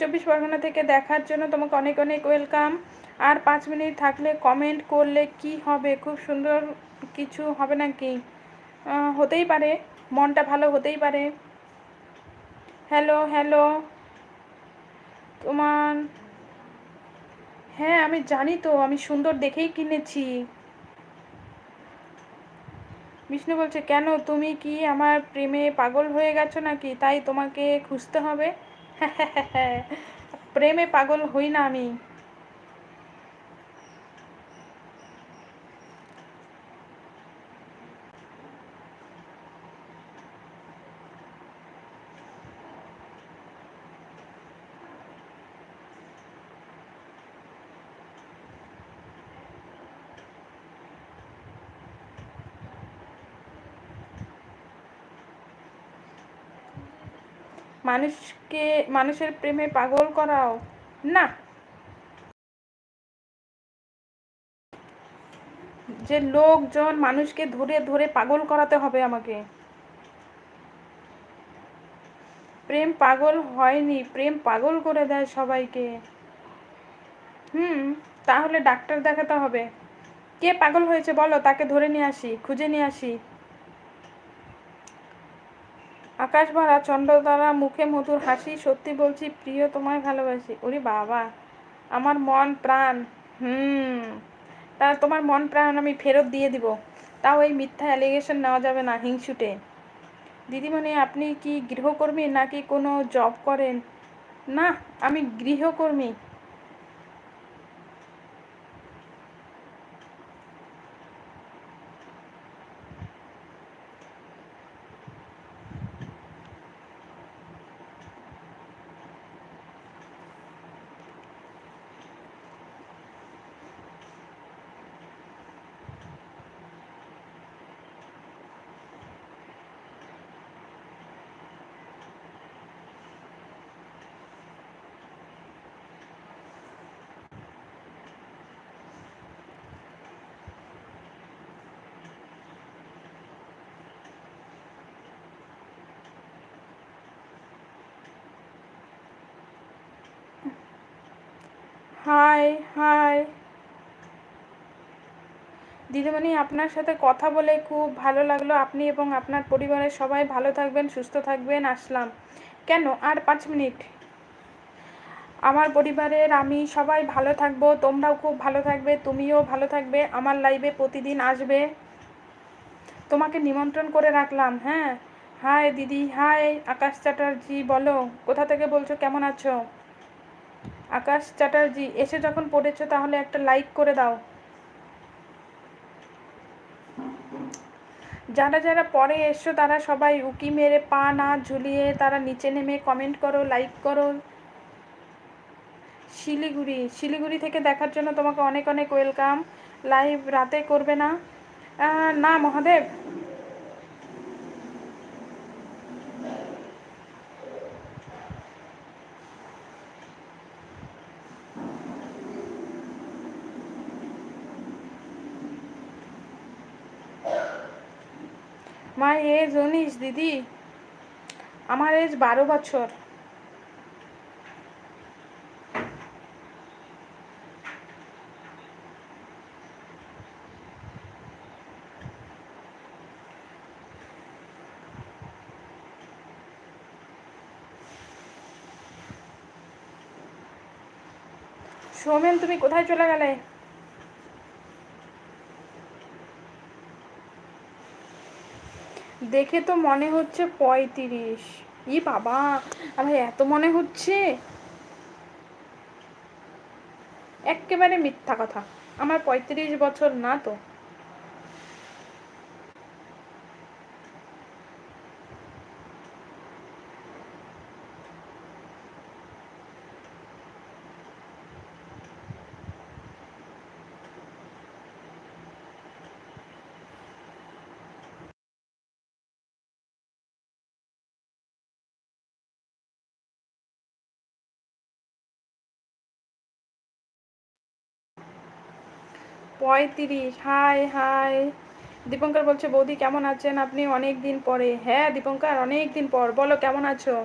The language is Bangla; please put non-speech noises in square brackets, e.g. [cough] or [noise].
চব্বিশ পরগনা থেকে দেখার জন্য তোমাকে অনেক অনেক ওয়েলকাম। আর পাঁচ মিনিট থাকলে কমেন্ট করলে কি হবে? খুব সুন্দর কিছু হবে নাকি? হতেই পারে। মনটা ভালো হতেই পারে। হ্যালো হ্যালো তোমার হ্যাঁ আমি জানি তো, আমি সুন্দর দেখেই কিনেছি। বিষ্ণু বলছে, কেন? তুমি কি আমার প্রেমে পাগল হয়ে গেছো নাকি? তাই তোমাকে খুঁজতে হবে। [laughs] প্রেমে পাগল হই না আমি। মানুষকে, মানুষের প্রেমে পাগল করাও। না। যে লোকজন মানুষকে ধরে ধরে পাগল করাতে হবে আমাকে। প্রেম পাগল হয়নি, প্রেম পাগল করে দেয় সবাইকে। হুম, তাহলে ডাক্তার দেখাতে হবে। কে পাগল হয়েছে বলো? তাকে ধরে নিয়ে আসি, খুঁজে নিয়ে আসি। আকাশ ভরা চন্দ্রতারা মুখে মধুর হাসি, সত্যি বলছি, প্রিয় তোমায় ভালোবাসি। ওরে বাবা, আমার মন প্রাণ, হুম, তা তোমার মন প্রাণ আমি ফেরত দিয়ে দিব। তাও এই মিথ্যা অ্যালিগেশন নেওয়া যাবে না হিংসুটে। দিদিমণি, আপনি কি গৃহকর্মী নাকি কোনো জব করেন? না, আমি গৃহকর্মী। হাই হাই। দিদিমণি, আপনার সাথে কথা বলে খুব ভালো লাগল। আপনি এবং আপনার পরিবারের সবাই ভালো থাকবেন, সুস্থ থাকবেন, আসলাম। কেন? আর পাঁচ মিনিট। আমার পরিবারের আমি সবাই ভালো থাকব, তোমরাও খুব ভালো থাকবে, তুমিও ভালো থাকবে, আমার লাইভে প্রতিদিন আসবে। তোমাকে নিমন্ত্রণ করে রাখলাম হ্যাঁ? হাই দিদি, হাই আকাশ চ্যাটার্জি, বলো, কোথা থেকে বলছো, কেমন আছো? আকাশ চ্যাটার্জি, এসে যখন পড়েছো তাহলে একটা লাইক করে দাও। যারা যারা পরে এসছো তারা সবাই উকি মেরে পা না ঝুলিয়ে তারা নিচে নেমে কমেন্ট করো লাইক করো। শিলিগুড়ি শিলিগুড়ি থেকে দেখার জন্য তোমাকে অনেক অনেক ওয়েলকাম লাইভ রাতে করবে না। না মহাদেব। মা এজ উনিশ দিদি। আমার এজ বারো বছর। সৌমেন তুমি কোথায় চলে গেলে? দেখে তো মনে হচ্ছে পঁয়ত্রিশ। ই বাবা আমার এত মনে হচ্ছে? একেবারে মিথ্যা কথা। আমার পঁয়ত্রিশ বছর না তো। পঁয়ত্রিশ, হাই হাই। দীপঙ্কর বলছে, বৌদি, কেমন আছেন? আপনি অনেক দিন পরে। হ্যাঁ দীপঙ্কর, অনেক দিন পর। বলো, কেমন আছো?